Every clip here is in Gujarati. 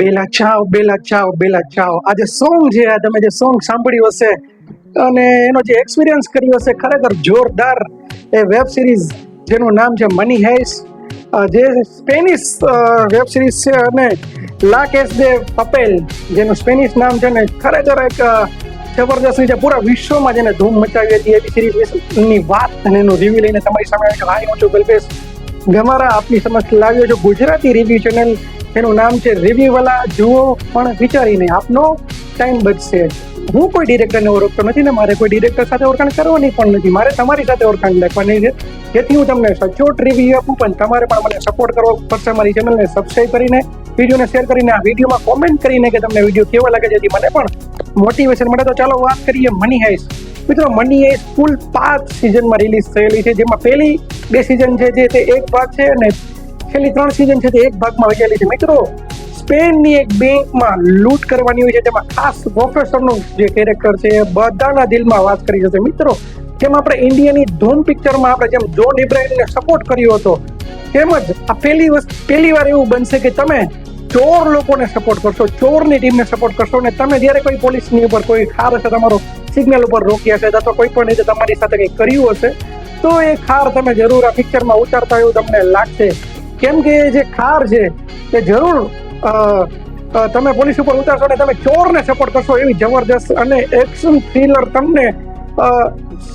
બેલા ચાવ બેલા ચાવ બેલા ચાવ. આ જે સોંગ છે, તમે જે સોંગ સાંભળ્યું હશે અને એનો જે એક્સપિરિયન્સ કર્યો હશે, ખરેખર જોરદાર એ વેબ સિરીઝ જેનું નામ છે મની હેસ જે સ્પેનિશ વેબ સિરીઝ છે અને લા કેસ દે પપેલ જેનું સ્પેનિશ નામ છે ને ખરેખર એક જબરદસ્ત રીતે પૂરા વિશ્વમાં જેને ધૂમ મચાવી હતી. એવી સિરીઝની વાત અને એનું રિવ્યુ લઈને તમારી સામે હાઈ હું છું ગમારા, આપની સમક્ષ લાવ્યો છું. ગુજરાતી રિવ્યુ ચેનલ એનું નામ છે રિવ્યુ વાલા જુઓ, પણ વિચારીને આપનો ટાઈમ બચશે. હું કોઈ ડિરેક્ટરને ઓળખતો નથી ને મારે કોઈ ડિરેક્ટર સાથે ઓળખાણ કરવાની પણ નથી. મારે તમારી સાથે ઓળખાણ રાખવાની છે. જેથી હું તમને સચોટ રિવ્યુ આપું, પણ તમારે પણ મને સપોર્ટ કરવો પડશે મારી ચેનલને સબસ્ક્રાઈબ કરીને વિડીયોને શેર કરીને, આ વિડીયોમાં કોમેન્ટ કરીને કે તમને વીડિયો કેવો લાગે જેથી મને પણ મોટિવેશન મળે. તો ચાલો વાત કરીએ મની હાઈસ મિત્રો મની હાઈસ કુલ પાંચ સિઝનમાં રિલીઝ થયેલી છે, જેમાં પહેલી બે સિઝન છે જે તે એક ભાગ છે અને છેલ્લી ત્રણ સિઝન છે તે એક ભાગમાં વહેંચેલી છે. મિત્રો, સ્પેનની એક બેંકમાં લૂંટ કરવાની હોય છે. તેમાં ખાસ પ્રોફેસરનું જે કેરેક્ટર છે બધાના દિલમાં વાત કરી જશે. મિત્રો, જેમ આપણે ઇન્ડિયાની ધૂમ પિક્ચરમાં આપણે જેમ જોન ઇબ્રાહિમને સપોર્ટ કર્યો હતો તેમજ આ પહેલી વસ્તુ, પહેલી વાર એવું બનશે કે તમે ચોર લોકોને સપોર્ટ કરશો, ચોરની ટીમને સપોર્ટ કરશો અને તમે જ્યારે કોઈ પોલીસની ઉપર કોઈ ખાર હશે, તમારો સિગ્નલ ઉપર રોક્યા છે અથવા કોઈ પણ રીતે તમારી સાથે કંઈ કર્યું હશે, તો એ ખાર તમે જરૂર આ પિક્ચરમાં ઉતારતા એવું તમને લાગશે. કેમ કે જે ખાર છે, એ જરૂર તમે પોલીસ ઉપર ઉતારશો અને તમે ચોરને સપોર્ટ કરશો એવી જબરદસ્ત અને એક્શન થ્રિલર તમને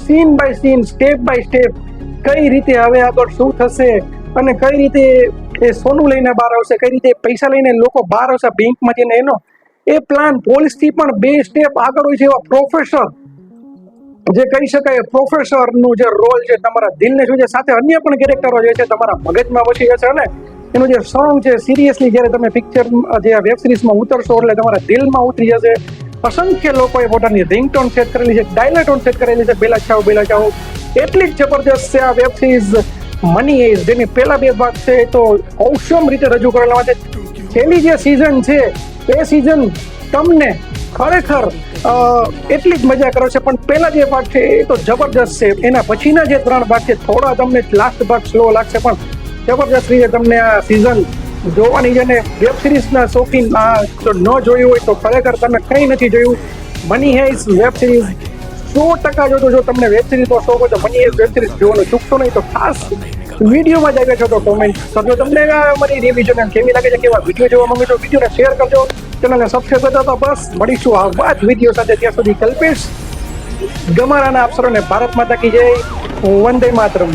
scene by scene step by step કઈ રીતે હવે આગળ શું થશે અને કઈ રીતે એ સોનું લઈને બહાર આવશે, કઈ રીતે પૈસા લઈને લોકો બહાર આવશે બેંકમાં જઈને એનો, એ પ્લાન પોલીસથી પણ બે સ્ટેપ આગળ હોય છે એવા પ્રોફેસર જે કહી શકાય, પ્રોફેસરનું જે રોલ છે, તમારા દિલને શું છે સાથે અન્ય પણ કેરેક્ટરો જે છે, તમારા મગજમાં વસી જશે અને એનું જે સોંગ છે સિરિયસલી જ્યારે તમે પિક્ચર જે વેબ સિરીઝમાં ઉતરશો, એટલે તમારા દિલમાં ઉતરી જશે. અસંખ્ય લોકોએ પોતાની રિંગટોન સેટ કરેલી છે ડાયલેટોન સેટ કરેલી છે, બેલા ચાવ બેલા ચાવ. એટલી જ જબરદસ્ત છે આ વેબ સિરીઝ મની એઝ જેની પહેલા બે ભાગ છે તો ઔષમ રીતે રજૂ કરેલા છે. છેલ્લી જે સિઝન છે, એ સિઝન તમને ખરેખર એટલી જ મજા કરો છે, પણ પહેલા જે ભાગ છે એ તો જબરજસ્ત છે. એના પછીના જે ત્રણ ભાગ છે, થોડા તમને લાસ્ટ ભાગ સ્લો લાગશે, પણ જબરજસ્ત રીતે તમને આ સિઝન જોવાની છે ને વેબ સિરીઝના શોખીન જો ન જોયું હોય તો ખરેખર તમે કંઈ નથી જોયું. મની હેઝ વેબ સિરીઝ સો ટકા જોજો જો તમને વેબ સિરીઝનો શોખ હોય તો મની હેઝ વેબ સિરીઝ જોવાનું ચૂકશો નહીં તો ખાસ વિડીયોમાં જ આવ્યા છો તો કોમેન્ટ કરજો તમને મારી રિવિઝન કેવી લાગે છે, કેવા વીડિયો જોવા માંગો છો વિડીયોને શેર કરજો. ચેનલને સબસ્ક્રાઈબ કરતા તો બસ. મળીશું આ વાત વીડિયો સાથે. ત્યાં સુધી કલ્પેશ. ગમારાના અફસરોને ભારત માતા કી જય. વંદે માતરમ.